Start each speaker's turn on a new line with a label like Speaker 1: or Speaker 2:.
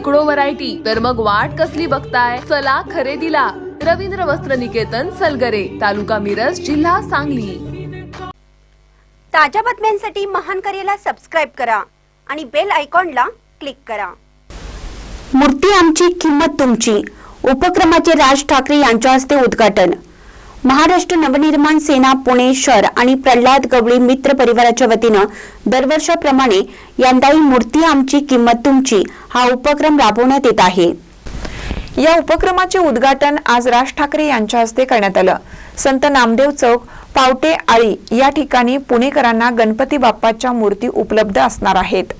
Speaker 1: शेकडो व्हरायटी तर मग वाट कसली बघताय? चला खरेदीला. रवींद्र वस्त्र निकेतन सलगरे तालुका मिरज जिल्हा सांगली.
Speaker 2: ताज्या बातम्यांसाठी महान करेला सबस्क्राईब करा आणि बेल आयकॉनला क्लिक करा. मूर्ती आमची किंमत तुमची. उपक्रमाचे राज ठाकरे यांच्या हस्ते उद्घाटन. महाराष्ट्र नवनिर्माण सेना पुणे शहर आणि प्रल्हाद गवळी मित्र परिवाराच्या वतीनं दरवर्षाप्रमाणे यंदाही मूर्ती आमची किंमत तुमची हा उपक्रम राबवण्यात येत आहे.
Speaker 3: या उपक्रमाचे उद्घाटन आज राज ठाकरे यांच्या हस्ते करण्यात आलं. संत नामदेव चौक पावटे आळी या ठिकाणी पुणेकरांना गणपती बाप्पाच्या मूर्ती उपलब्ध असणार आहेत.